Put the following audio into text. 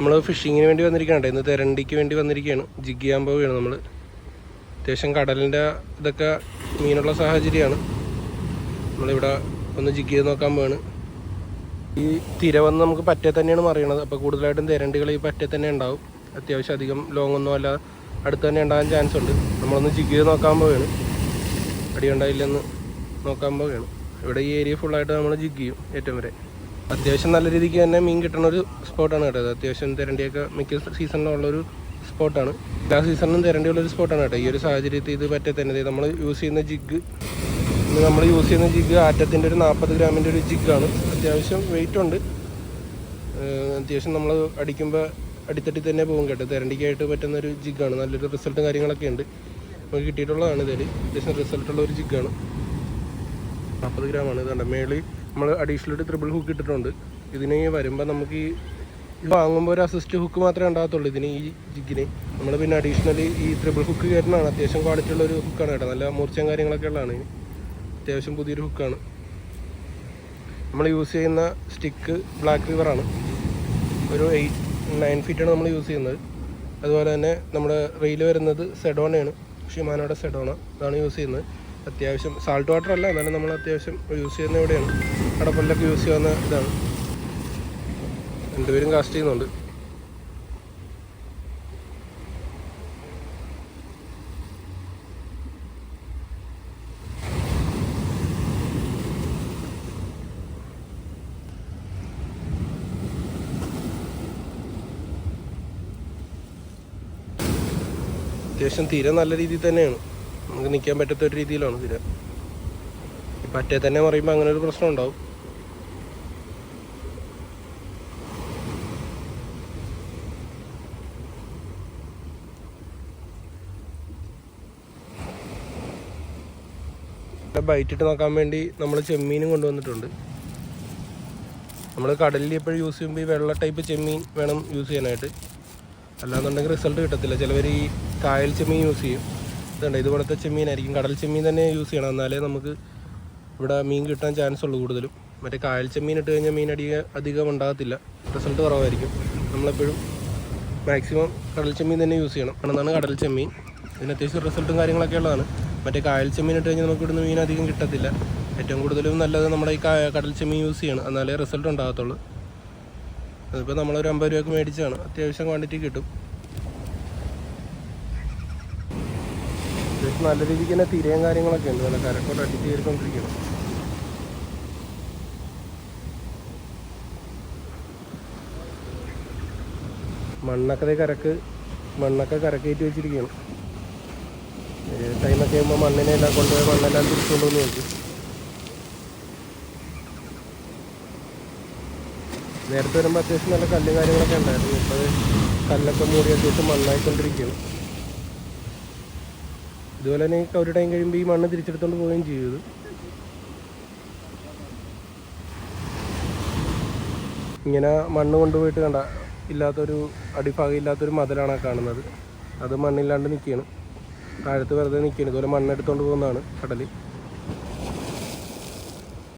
നമ്മൾ ഫിഷിങ്ങിന് വേണ്ടി വന്നിരിക്കുകയാണ് ഇന്ന് തെരണ്ടിക്ക് വേണ്ടി വന്നിരിക്കുകയാണ് ജിഗ് ചെയ്യാൻ പോവുകയാണ് നമ്മൾ അത്യാവശ്യം കടലിന്റെ ഇതൊക്കെ മീനുള്ള സാഹചര്യമാണ്. നമ്മളിവിടെ ഒന്ന് ജിഗ് ചെയ്ത് നോക്കാൻ പോവാണ്. ഈ തിര വന്ന് നമുക്ക് പറ്റേ തന്നെയാണ് മറിയണത്. അപ്പോൾ കൂടുതലായിട്ടും തെരണ്ടികൾ ഈ പറ്റേ തന്നെ ഉണ്ടാവും. അത്യാവശ്യം അധികം ലോങ് ഒന്നും അല്ല. അടുത്ത് തന്നെ ഉണ്ടാകാൻ ചാൻസ് ഉണ്ട്. നമ്മളൊന്ന് ജിഗ് ചെയ്ത് നോക്കാൻ പോവുകയാണ് അടിയുണ്ടായില്ലെന്ന് നോക്കാൻ പോവുകയാണ് ഇവിടെ ഈ ഏരിയ ഫുള്ളായിട്ട് നമ്മൾ ജിഗ് ചെയ്യും ഏറ്റവും വരെ. അത്യാവശ്യം നല്ല രീതിക്ക് തന്നെ മീൻ കിട്ടുന്ന ഒരു സ്പോട്ടാണ് കേട്ടോ അത്യാവശ്യം തിരണ്ടിയൊക്കെ മിക്ക സീസണിലുള്ളൊരു സ്പോട്ടാണ് എല്ലാ സീസണിലും തിരണ്ടിയുള്ളൊരു സ്പോട്ടാണ് കേട്ടോ. ഈ ഒരു സാഹചര്യത്തിൽ ഇത് പറ്റേ തന്നെ. നമ്മൾ യൂസ് ചെയ്യുന്ന ജിഗ് നമ്മൾ യൂസ് ചെയ്യുന്ന ജിഗ് ആറ്റത്തിന്റെ ഒരു നാൽപ്പത് ഗ്രാമിന്റെ ഒരു ജിഗാണ് അത്യാവശ്യം വെയിറ്റ് ഉണ്ട്. അത്യാവശ്യം നമ്മൾ അടിക്കുമ്പോൾ അടിത്തട്ടി തന്നെ പോകും കേട്ടോ. തിരണ്ടിക്കായിട്ട് പറ്റുന്ന ഒരു ജിഗാണ് നല്ലൊരു റിസൾട്ടും കാര്യങ്ങളൊക്കെ ഉണ്ട്. നമുക്ക് കിട്ടിയിട്ടുള്ളതാണ് ഇതിൽ അത്യാവശ്യം റിസൾട്ടുള്ള ഒരു ജിഗാണ് നാൽപ്പത് ഗ്രാമാണ് ഇതുണ്ട് മേളിൽ നമ്മൾ അഡീഷണൽ ഒരു ത്രിബിൾ ഹുക്ക് ഇട്ടിട്ടുണ്ട്. ഇതിന് വരുമ്പോൾ നമുക്ക് ഈ വാങ്ങുമ്പോൾ ഒരു അസിസ്റ്റ് ഹുക്ക് മാത്രമേ ഉണ്ടാകത്തുള്ളൂ ഇതിന് ഈ ജിഗിന് നമ്മൾ പിന്നെ അഡീഷണലി ഈ ത്രിബിൾ ഹുക്ക് കയറ്റുന്നതാണ്. അത്യാവശ്യം ക്വാളിറ്റി ഉള്ള ഒരു ഹുക്കാണ് കേട്ടോ. നല്ല മൂർച്ചയും കാര്യങ്ങളൊക്കെ ഉള്ളതാണ്. അത്യാവശ്യം പുതിയൊരു ഹുക്കാണ് നമ്മൾ യൂസ് ചെയ്യുന്ന സ്റ്റിക്ക് ബ്ലാക്ക് റിവറാണ് ഒരു എയ്റ്റ് നയൻ ഫീറ്റാണ് നമ്മൾ യൂസ് ചെയ്യുന്നത്. അതുപോലെ തന്നെ നമ്മുടെ റെയിൽ വരുന്നത് സെഡോണയാണ് ഷിമാനോയുടെ സെഡോണ അതാണ് യൂസ് ചെയ്യുന്നത്. അത്യാവശ്യം സാൾട്ട് വാട്ടർ അല്ല എന്നാലും നമ്മൾ അത്യാവശ്യം യൂസ് ചെയ്യുന്ന ഇവിടെയാണ്. കടപ്പല്ലൊക്കെ യൂസ് ചെയ്യുന്ന ഇതാണ്. രണ്ടുപേരും കാസ്റ്റ് ചെയ്യുന്നുണ്ട്. അത്യാവശ്യം തീരെ നല്ല രീതിയിൽ തന്നെയാണ്. നമുക്ക് നിൽക്കാൻ പറ്റാത്ത ഒരു രീതിയിലാണ് ഈ പറ്റേ തന്നെ പറയുമ്പോൾ അങ്ങനെ ഒരു പ്രശ്നം ഉണ്ടാവും. ബൈറ്റ് ഇട്ട് നോക്കാൻ വേണ്ടി നമ്മൾ ചെമ്മീനും കൊണ്ടുവന്നിട്ടുണ്ട്. നമ്മൾ കടലിൽ എപ്പോഴും യൂസ് ചെയ്യുമ്പോൾ ഈ വെള്ള ടൈപ്പ് ചെമ്മീൻ വേണം യൂസ് ചെയ്യാനായിട്ട്. അല്ലാന്നുണ്ടെങ്കിൽ റിസൾട്ട് കിട്ടത്തില്ല. ചിലവർ ഈ കായൽ ചെമ്മീൻ യൂസ് ചെയ്യും. ഇതുണ്ട്. ഇതുപോലത്തെ ചെമ്മീനായിരിക്കും. കടൽ ചെമ്മീൻ തന്നെ യൂസ് ചെയ്യണം. എന്നാലേ നമുക്ക് ഇവിടെ മീൻ കിട്ടാൻ ചാൻസ് ഉള്ളൂ കൂടുതലും. മറ്റേ കായൽ ചെമ്മീൻ ഇട്ട് കഴിഞ്ഞാൽ മീൻ അധികം അധികം ഉണ്ടാകത്തില്ല. റിസൾട്ട് കുറവായിരിക്കും. നമ്മളെപ്പോഴും മാക്സിമം കടൽ ചെമ്മീൻ തന്നെ യൂസ് ചെയ്യണം. ആണെന്നാണ് കടൽ ചെമ്മീൻ. ഇതിന് അത്യാവശ്യം റിസൾട്ടും കാര്യങ്ങളൊക്കെ ഉള്ളതാണ്. മറ്റേ കായൽ ചെമ്മീൻ ഇട്ട് കഴിഞ്ഞാൽ നമുക്ക് ഇവിടുന്ന് മീൻ അധികം കിട്ടത്തില്ല. ഏറ്റവും കൂടുതലും നല്ലത് നമ്മുടെ ഈ കടൽ ചെമ്മീൻ യൂസ് ചെയ്യണം. എന്നാലേ റിസൾട്ട് ഉണ്ടാകത്തുള്ളൂ. അതിപ്പോൾ നമ്മളൊരു അമ്പത് രൂപയ്ക്ക് മേടിച്ചാണ് അത്യാവശ്യം ക്വാണ്ടിറ്റി കിട്ടും. നല്ല രീതിക്ക് തന്നെ തിരയും കാര്യങ്ങളൊക്കെ ഉണ്ട്. നല്ല കരക്കോട്ട് അടിച്ച് കയറിക്കൊണ്ടിരിക്കണം മണ്ണൊക്കെ കരക്ക് മണ്ണൊക്കെ കരക്കേറ്റ് വെച്ചിരിക്കുകയാണ്. ടൈമൊക്കെ ആകുമ്പോൾ മണ്ണിനെ എല്ലാം കൊണ്ടുപോയി മണ്ണെല്ലാം തിരിച്ചുകൊണ്ടുവന്ന് നോക്കി. നേരത്തെ വരുമ്പോൾ അത്യാവശ്യം നല്ല കല്ലും കാര്യങ്ങളൊക്കെ ഉണ്ടായിരുന്നു. ഇപ്പോൾ കല്ലൊക്കെ മൂടി അത്യാവശ്യം മണ്ണായിക്കൊണ്ടിരിക്കുകയാണ്. ഇതുപോലെ തന്നെ ഒരു ടൈം കഴിയുമ്പോൾ ഈ മണ്ണ് തിരിച്ചെടുത്തോണ്ട് പോവുകയും ചെയ്യും ഇങ്ങനെ മണ്ണ് കൊണ്ടുപോയിട്ട് കണ്ട ഇല്ലാത്തൊരു അടിഭാഗം ഇല്ലാത്തൊരു മതിലാണ് കാണുന്നത്. അത് മണ്ണില്ലാണ്ട് നിൽക്കുകയാണ് താഴത്ത് വെറുതെ നിൽക്കുകയാണ് ഇതുപോലെ മണ്ണെടുത്തോണ്ട് പോകുന്നതാണ് കടൽ